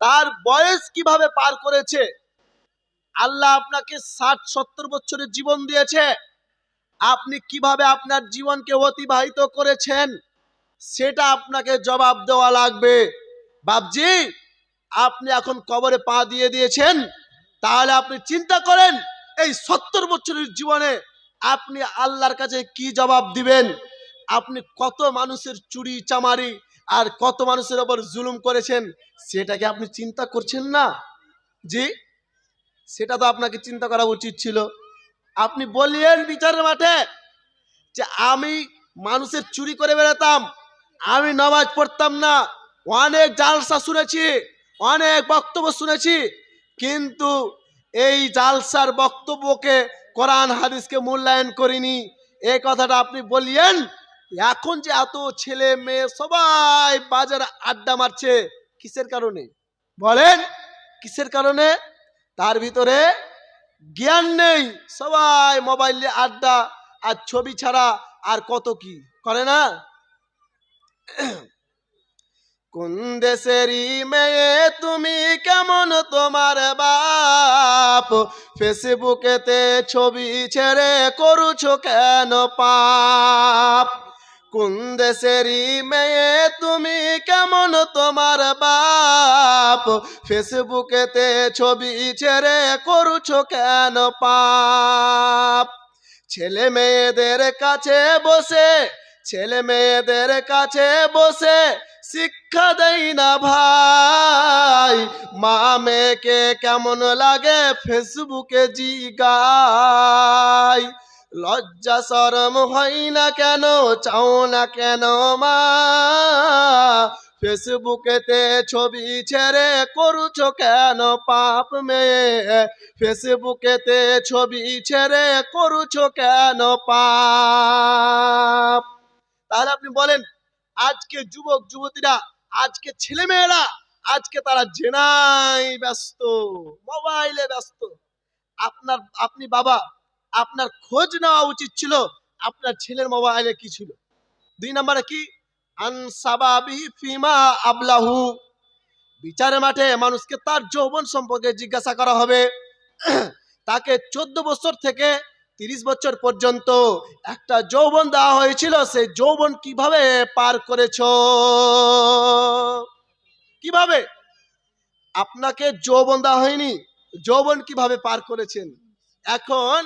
তার বয়স কীভাবে পার করেছে? আল্লাহ আপনাকে ষাট, সত্তর বছরের জীবন দিয়েছে। আপনি কীভাবে আপনার জীবনকে অতিবাহিত করেছেন? সেটা আপনাকে জবাব দেওয়া লাগবে। বাবজি আপনি এখন কবরে পা দিয়ে দিয়েছেন। তাহলে আপনি চিন্তা করেন, এই সত্তর বছরের জীবনে আপনি আল্লাহর কাছে কি জবাব দিবেন? আপনি কত মানুষের চুরি, চামারি আর কত মানুষের ওপর জুলুম করেছেন, সেটাকে আপনি চিন্তা করছেন না? জি? সেটা তো আপনাকে চিন্তা করা উচিত ছিল। আপনি বললেন বিচারের মাঠে যে আমি মানুষের চুরি করে বেড়াতাম, আমি নামাজ পড়তাম না, অনেক জালসা শুনেছি, অনেক বক্তব্য শুনেছি, কিন্তু এই জালসার বক্তব্যকে কোরআন হাদিসকে মূল্যায়ন করিনি। এই কথাটা আপনি বলিয়েন এখন যে এত ছেলে মেয়ে সবাই বাজারে আড্ডা মারছে, কিসের কারণে? বলেন, কিসের কারণে? তার ভিতরে জ্ঞান নেই, সবাই মোবাইলে আড্ডা আর ছবি ছাড়া আর কত কি? করে না? কোন দেশেরই মেয়ে তুমি কেমন তোমার বাপ? ফেসবুকেতে ছবি ছেড়ে করুছো কেন পাপ? কোন দেশেরই মেয়ে, তুমি কেমন তোমার বাপ? ফেসবুকেতে ছবি ছেড়ে করুছো কেন পাপ? ছেলে মেয়েদের কাছে বসে, ছেলে মেয়েদের কাছে বসে শিক্ষা দেই না ভাই। মা মেয়েকে কেমন লাগে ফেসবুকে জিগাই। লজ্জা শরম হয় না কেন, চাও না কেন মা? ফেসবুকেতে ছবি ছেড়ে করুছো কেন পাপ মেয়ে? ফেসবুকেতে ছবি ছেড়ে করুছো কেন পাপ? তাহলে আপনি বলেন, আজকে যুবক, যুবতীরা, আজকে ছেলেমেয়েরা, আজকে তারা জেনাই ব্যস্ত, মোবাইলে ব্যস্ত। আপনার, আপনি বাবা আপনার খোঁজ নেওয়া উচিত ছিল, আপনার ছেলের মোবাইলে কি ছিল? দুই নম্বরে কি? ফিমা আবলাহু। বিচারের মাঠে মানুষকে তার যৌবন সম্পর্কে জিজ্ঞাসা করা হবে। তাকে চোদ্দ বছর থেকে তিরিশ বছর পর্যন্ত একটা যৌবন দেওয়া হয়েছিল সেই যৌবন কীভাবে পার করেছ? কীভাবে? আপনাকে যৌবন দেওয়া হয়নি, যৌবন কীভাবে পার করেছেন? এখন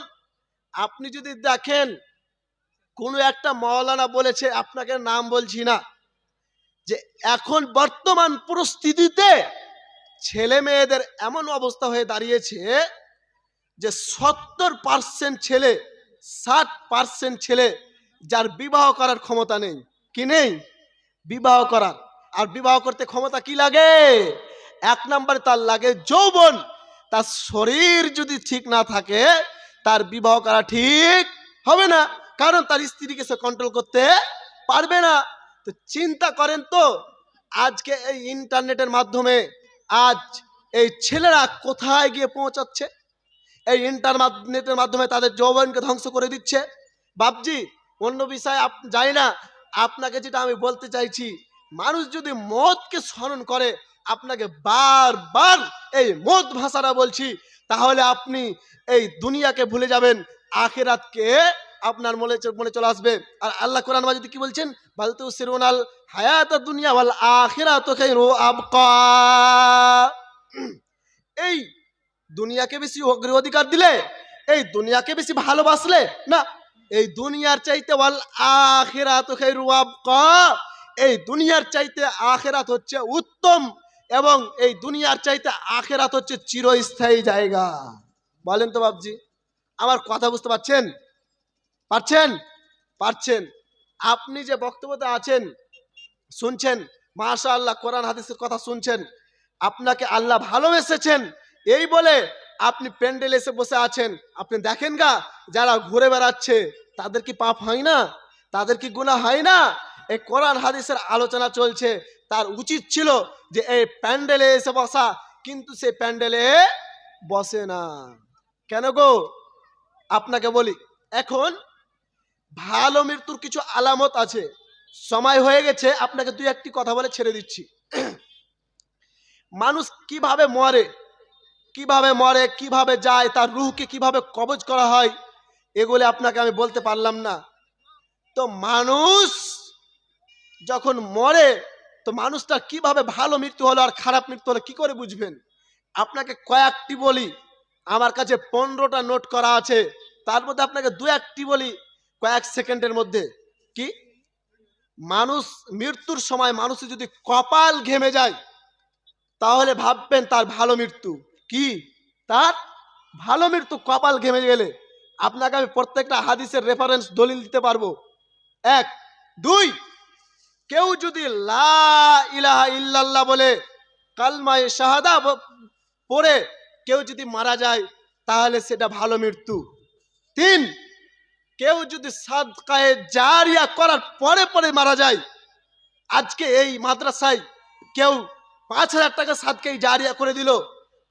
আপনি যদি দেখেন, কোনো একটা মৌলানা বলেছে, আপনাকে নাম বলছি না, যে এখন বর্তমান পরিস্থিতিতে ছেলে মেয়েদের এমন অবস্থা হয়ে দাঁড়িয়েছে যে সত্তর পার্সেন্ট ছেলে, ষাট পার্সেন্ট ছেলে যার বিবাহ করার ক্ষমতা নেই। কি নেই? বিবাহ করার। আর বিবাহ করতে ক্ষমতা কি লাগে? এক নম্বরে তার লাগে যৌবন। তার শরীর যদি ঠিক না থাকে তার বিবাহ করা ঠিক হবে না। কারণ তার স্ত্রীকে সে কন্ট্রোল করতে পারবে না। তো চিন্তা করেন তো, আজকে এই ইন্টারনেটের মাধ্যমে আজ এই ছেলেরা কোথায় গিয়ে পৌঁছাচ্ছে? এই ইন্টারনেটের মাধ্যমে তাদের যৌবনকে ধ্বংস করে দিচ্ছে। বাবজি অন্য বিষয়ে যাই না। আপনাকে যেটা আমি বলতে চাইছি, মানুষ যদি মদকে স্মরণ করে, আপনাকে বারবার এই মদ ভাষাটা বলছি, তাহলে আপনি এই দুনিয়াকে ভুলে যাবেন, আখেরাতকে আপনার মনে মনে চলে আসবে। আর আল্লাহ কোরআন মাজিদ কি বলছেন? বালতু সিরুনাল হায়াত দুনিয়া ওয়াল আখিরাতু খায়রু আবকা। এই দুনিয়াকে বেশি অগ্র অধিকার দিলে, এই দুনিয়াকে বেশি ভালোবাসলে, না, এই দুনিয়ার চাইতে ওয়াল আখিরাত খায়রু আবকা। এই দুনিয়ার চাইতে আখেরাত হচ্ছে উত্তম এবং এই দুনিয়ার চাইতে আখেরাত হচ্ছে চিরস্থায়ী জায়গা। বলেন তো বাবজি আমার কথা বুঝতে পারছেন? পারছেন? পারছেন। আপনি যে বক্তব্যতে আছেন, শুনছেন মাশা আল্লাহ কোরআন হাদিসের কথা শুনছেন, আপনাকে আল্লাহ ভালোবেসেছেন, এই বলে আপনি প্যান্ডেল এসে বসে আছেন। আপনি দেখেন গা, যারা ঘুরে বেড়াচ্ছে, তাদের কি পাপ হয় না? তাদের কি গুণা হয় না? এই কোরআন হাদিসের আলোচনা চলছে তার উচিত ছিল যে এই প্যান্ডেলে এসে বসা, কিন্তু সে প্যান্ডেলে বসে না। কেন গো? আপনাকে বলি, এখন ভালো মৃত্যুর কিছু আলামত আছে। সময় হয়ে গেছে, আপনাকে দুই একটি কথা বলে ছেড়ে দিচ্ছি। মানুষ কীভাবে মরে কীভাবে মরে, কীভাবে যায়, তার রুহকে কীভাবে কবজ করা হয়, এগুলো আপনাকে আমি বলতে পারলাম না। তো মানুষ যখন মরে তো মানুষটা কীভাবে ভালো মৃত্যু হলো আর খারাপ মৃত্যু হলো, কি করে বুঝবেন? আপনাকে কয়েকটি বলি। আমার কাছে পনেরোটা নোট করা আছে। তার মধ্যে আপনাকে দু একটি বলি কয়েক সেকেন্ডের মধ্যে। কি? মানুষ মৃত্যুর সময় মানুষের যদি কপাল ঘেমে যায়, তাহলে ভাববেন তার ভালো মৃত্যু। কি? তার ভালো মৃত্যু কপাল ঘেমে গেলে আপনাকে আমি প্রত্যেকটা হাদিসের রেফারেন্স দলিল দিতে পারব। এক, দুই কেউ যদি লা ইল্লাল্লাহ বলে, কালমায়ে শাহাদা পড়ে, কেউ যদি মারা যায়, তাহলে সেটা ভালো মৃত্যু। তিন, কেউ যদি সাদকায়ে জারিয়া করার পরে পরে মারা যায়, আজকে এই মাদ্রাসায় কেউ পাঁচ হাজার টাকা সাদকাই জারিয়া করে দিল,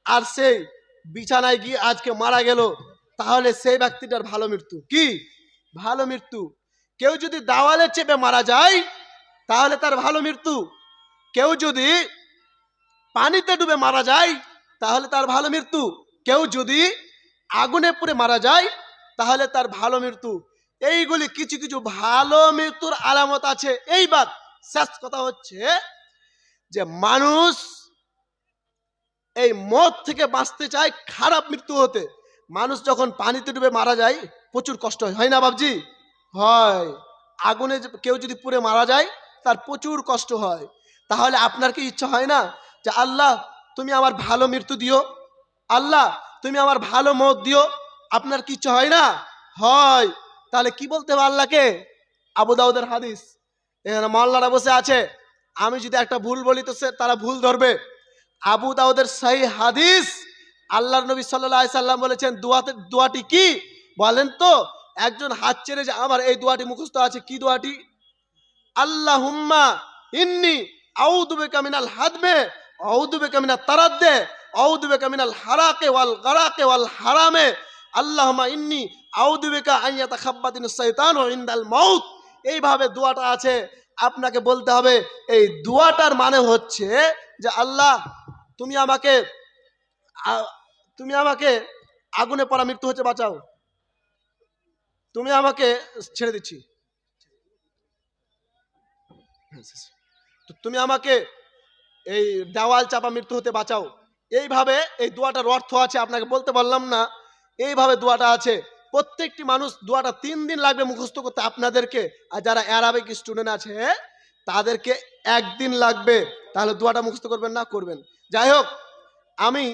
আর সেই বিছানায় গিয়ে আজকে মারা গেল, তাহলে সেই ব্যক্তিটার ভালো মৃত্যু। কি? ভালো মৃত্যু। কেউ যদি দাওয়ালে চেপে মারা যায় তাহলে তার ভালো মৃত্যু। কেউ যদি পানিতে ডুবে মারা যায়, তাহলে তার ভালো মৃত্যু। কেউ যদি আগুনে পুড়ে মারা যায়, তাহলে তার ভালো মৃত্যু। এইগুলি কিছু কিছু ভালো মৃত্যুর আলামত আছে। এইবার শেষ কথা হচ্ছে যে মানুষ এই মদ থেকে বাঁচতে চায় খারাপ মৃত্যু হতে। মানুষ যখন পানিতে ডুবে মারা যায়, প্রচুর কষ্ট হয়। না বাবজি হয়। আগুনে কেউ যদি পুড়ে মারা যায় তার প্রচুর কষ্ট হয়। তাহলে আপনার কি ইচ্ছা হয় না যে, আল্লাহ, তুমি আমার ভালো মৃত্যু দিও। আল্লাহ, তুমি আমার ভালো মত দিও। আপনার কি ইচ্ছা হয় না? হয়। তাহলে কি বলতে হবে আল্লাহকে? আবু দাউদের হাদিস। এখানে মাল্লারা বসে আছে। আমি যদি একটা ভুল বলি তো তারা ভুল ধরবে। আবু দাউদের সেই হাদিস, আল্লাহর নবী সাল্লাহ সাল্লাম বলেছেন, দোয়াতে, দোয়াটি কি? বলেন তো, একজন হাত ছেড়ে যে আমার এই দোয়াটি মুখস্থ আছে, কি দোয়াটি? আল্লাহ হুম্মা ইন্নি আউদুবে কামিনাল হাদমে আউদুবে কামিনাল তারাদ্দে আউদুবে কামিনাল হারাকে ওয়াল গারাকে ওয়াল হারামে। আল্লাহমা ইন্নি আউদুবেকা আইয়াতা খাব্বাদিন শৈতান ও ইন্দাল মাউত। এইভাবে দোয়াটা আছে। আপনাকে বলতে হবে, এই দোয়াটার মানে হচ্ছে যে আল্লাহ, তুমি আমাকে তুমি আমাকে আগুনে পড়া মৃত্যু হচ্ছে বাঁচাও। তুমি আমাকে ছেড়ে দিচ্ছি। তো তুমি আমাকে এই দেওয়াল চাপা মৃত্যু হতে বাঁচাও। এইভাবে এই দোয়াটার অর্থ আছে, আপনাকে বলতে পারলাম না। এইভাবে দোয়াটা আছে। প্রত্যেকটি মানুষ দোয়াটা তিন দিন লাগবে মুখস্থ করতে আপনাদেরকে। আর যারা অ্যারাবিক স্টুডেন্ট আছে, তাদেরকে একদিন লাগবে। তাহলে দোয়াটা মুখস্থ করবেন না, করবেন। যাই হোক, আমি